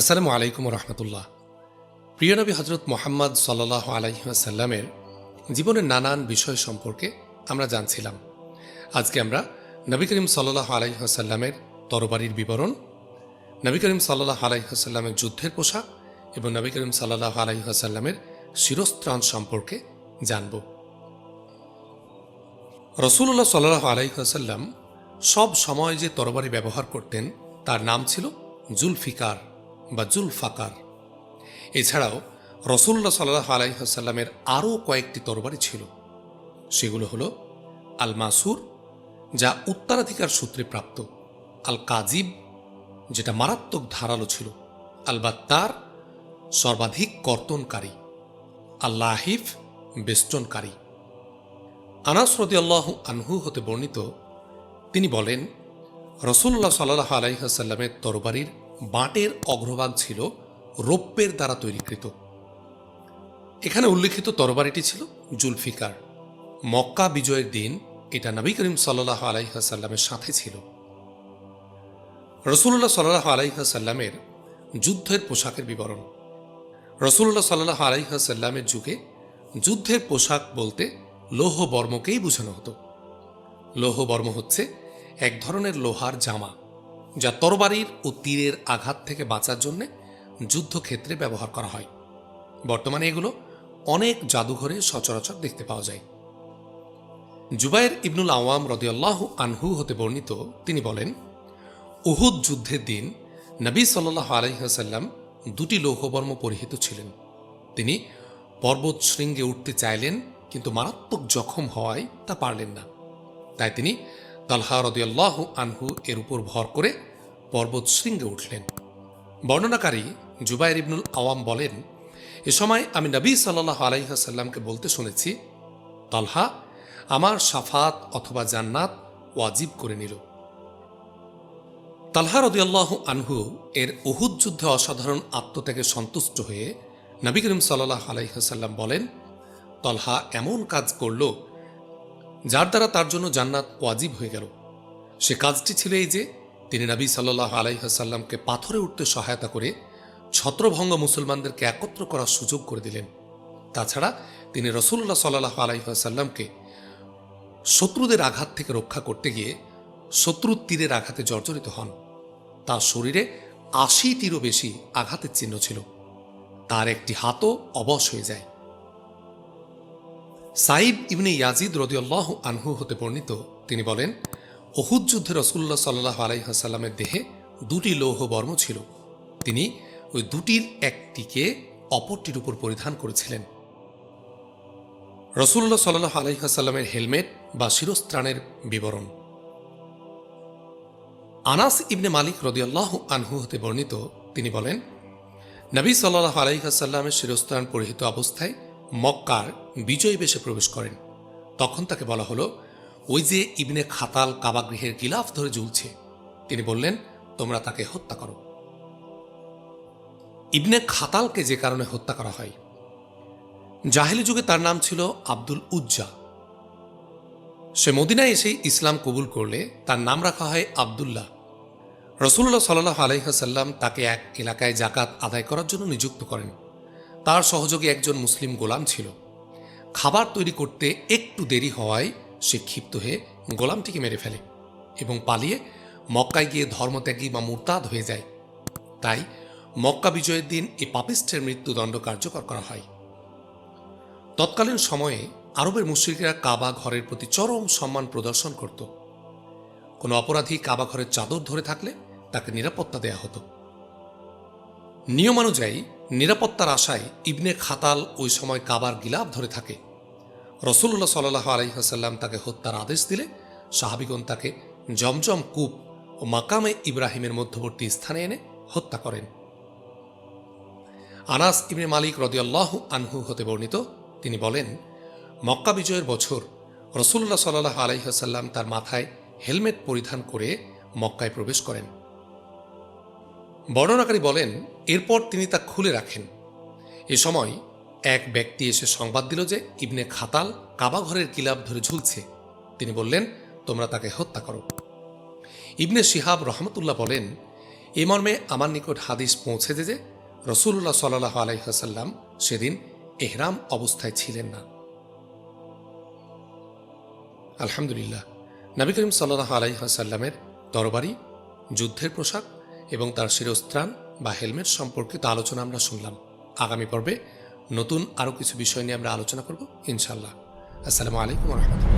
আসসালামু আলাইকুম রহমতুল্লাহ প্রিয় নবী হজরত মোহাম্মদ সাল্লাহ আলাইসাল্লামের জীবনের নানান বিষয় সম্পর্কে আমরা জানছিলাম। আজকে আমরা নবী করিম সাল্লাহ আলাইসাল্লামের তরবারির বিবরণ, নবী করিম সাল্লাহ আলাইসাল্লামের যুদ্ধের পোশাক এবং নবী করিম সাল্লাহ আলাইসাল্লামের শিরস্ত্রাণ সম্পর্কে জানব। রসুল্লাহ সাল্লাহ আলাইসাল্লাম সব সময় যে তরবারি ব্যবহার করতেন তার নাম ছিল জুলফিকার। বা জুলফাকার। এছাড়াও রসুল্লাহ সাল্লাহ আলাইসাল্লামের আরও কয়েকটি তরবারি ছিল। সেগুলো হল আল মাসুর যা উত্তরাধিকার সূত্রে প্রাপ্ত আল কাজিব যেটা মারাত্মক ধারালো ছিল আল বাত্তার সর্বাধিক কর্তনকারী, আল্লাহিফ, বেষ্টনকারী। আনাস রদিয়াল্লাহ আনহু হতে বর্ণিত, তিনি বলেন, রসুল্লাহ সাল্লাহ আলাইসাল্লামের তরবারির বাটের অগ্রভাগ ছিল রৌপ্যের দ্বারা তৈরিকৃত। এখানে উল্লিখিত তরবারিটি ছিল জুলফিকার। মক্কা বিজয়ের দিন এটা নবী করিম সাল্লাহ আলাইসাল্লামের সাথে ছিল। রসুল্লাহ সাল্লাহ আলাইসাল্লামের যুদ্ধের পোশাকের বিবরণ। রসুল্লাহ সাল্লাহ আলাইসাল্লামের যুগে যুদ্ধের পোশাক বলতে লৌহ বর্মকেই বোঝানো হতো। লৌহ বর্ম হচ্ছে এক ধরনের লোহার জামা। যা তরবারির ও তীরের আঘাত থেকে বাঁচার জন্য যুদ্ধক্ষেত্রে ব্যবহার করা হয়। বর্তমানে এগুলো অনেক জাদুঘরে সচরাচর দেখতে পাওয়া যায়। জুবাইর ইবনুল আওয়াম রদিয়াল্লাহ আনহু হতে বর্ণিত তিনি বলেন, উহুদ যুদ্ধের দিন নবী সাল্লাহ আলহিহাসাল্লাম দুটি লৌহবর্ম পরিহিত ছিলেন। তিনি পর্বত শৃঙ্গে উঠতে চাইলেন, কিন্তু মারাত্মক জখম হওয়ায় তা পারলেন না। তাই তিনি তালহা রদিয়াল্লাহ আনহু এর উপর ভর করে পর্বত শৃঙ্গে উঠলেন। বর্ণনাকারী জুবাইর ইবনুল আওয়াম বলেন, এ সময় আমি নবী সাল্লাহ আলাইহাসাল্লামকে বলতে শুনেছি, তালহা, আমার সাফাত অথবা জান্নাত ওয়াজিব করে নিল। তালহা রদিয়াল্লাহ আনহু এর উহুদ যুদ্ধে অসাধারণ আত্মত্যাগে সন্তুষ্ট হয়ে নবী করিম সাল্লাহ আলাইহাসাল্লাম বলেন, তলহা এমন কাজ করল যার দ্বারা তার জন্য জান্নাত ওয়াজিব হয়ে গেল। সে কাজটি ছিল এই যে, তিনি নবী সাল্লাহ আলাইহাসাল্লামকে পাথরে উঠতে সহায়তা করে ছত্রভঙ্গ মুসলমানদেরকে একত্র করার সুযোগ করে দিলেন। তাছাড়া তিনি রসুল্লাহ সাল্লাহ আলাইসাল্লামকে শত্রুদের আঘাত থেকে রক্ষা করতে গিয়ে শত্রুর তীরের আঘাতে জর্জরিত হন। তার শরীরে আশি তীরও বেশি আঘাতের চিহ্ন ছিল। তার একটি হাতও অবশ হয়ে যায়। সাইব ইবনে ইয়াজিদ রদিয়াল্লাহ আনহু হতে বর্ণিত। তিনি বলেন অহুদ যুদ্ধে রসুল্লাহ সাল্লাহ আলাইহাসাল্লামের দেহে দুটি লৌহ বর্ম ছিল। তিনি ওই দুটির একটিকে অপরটির উপর পরিধান করেছিলেন। রসুল্লাহ সাল্লাহ আলাইহাসাল্লামের হেলমেট বা শিরস্ত্রাণের বিবরণ। আনাস ইবনে মালিক রদিয়াল্লাহ আনহু হতে বর্ণিত, তিনি বলেন, নবী সাল্লাহ আলাইহাসাল্লামের শিরস্ত্রাণ পরিহিত অবস্থায় মক্কার বিজয়ী বেশে প্রবেশ করেন। তখন তাকে বলা হলো, ওই যে ইবনে খাতাল কাবাগৃহের গিলাফ ধরে ঝুলছে তিনি বললেন, তোমরা তাকে হত্যা করো। ইবনে খাতালকে যে কারণে হত্যা করা হয়, জাহেলি যুগে তার নাম ছিল আব্দুল উজ্জা। সে মদিনায় এসে ইসলাম কবুল করলে তার নাম রাখা হয় আবদুল্লাহ। রসুল্লাহ সাল্লাহ আলহাসাল্লাম তাকে এক এলাকায় জাকাত আদায় করার জন্য নিযুক্ত করেন। তার সহযোগী একজন মুসলিম গোলাম ছিল। খাবার তৈরি করতে একটু দেরি হওয়ায় সে ক্ষিপ্ত হয়ে গোলামটিকে মেরে ফেলে এবং পালিয়ে মক্কায় গিয়ে ধর্মত্যাগী বা মুরতাদ হয়ে যায়। তাই মক্কা বিজয়ের দিন এ পাপিস্টের মৃত্যুদণ্ড কার্যকর করা হয়। তৎকালীন সময়ে আরবের মুশ্রিকরা কাবা ঘরের প্রতি চরম সম্মান প্রদর্শন করত। কোনো অপরাধী কাবা ঘরের চাদর ধরে থাকলে তাকে নিরাপত্তা দেয়া হতো। নিয়মানুযায়ী নিরাপত্তার আশায় ইবনে খাতাল ওই সময় কাবার গিলাপ ধরে থাকে। রসুল্লাহ সাল্লাহ আলহিহাসাল্লাম তাকে হত্যার আদেশ দিলে সাহাবিগণ তাকে জমজম কূপ ও মাকামে ইব্রাহিমের মধ্যবর্তী স্থানে এনে হত্যা করেন। আনাস ইবনে মালিক রদিয়াল্লাহ আনহু হতে বর্ণিত, তিনি বলেন, মক্কা বিজয়ের বছর রসুল্লাহ সাল্লাহ আলহিহাসাল্লাম তার মাথায় হেলমেট পরিধান করে মক্কায় প্রবেশ করেন। বর্ণনাকারী বলেন, এরপর তিনি তা খুলে রাখেন। এ সময় এক ব্যক্তি এসে সংবাদ দিল যে ইবনে খাতাল কাবাঘরের কিলাব ধরে ঝুলছে। তিনি বললেন, তোমরা তাকে হত্যা করো। ইবনে শিহাব রহমতুল্লাহ বলেন, এ মর্মে আমার নিকট হাদিস পৌঁছেছে যে রসুল্লাহ সাল্লাহ আলাইহাসাল্লাম সেদিন এহরাম অবস্থায় ছিলেন না। আলহামদুলিল্লাহ, নবী করিম সাল্লাহ আলাইহাসাল্লামের তরবারি যুদ্ধের পোশাক এবং তার শিরস্ত্রাণ বা হেলমেট সম্পর্কিত আলোচনা আমরা শুনলাম। আগামী পর্বে নতুন আরও কিছু বিষয় নিয়ে আমরা আলোচনা করব ইনশাল্লাহ আসসালামু আলাইকুম রহমতুল্লাহ।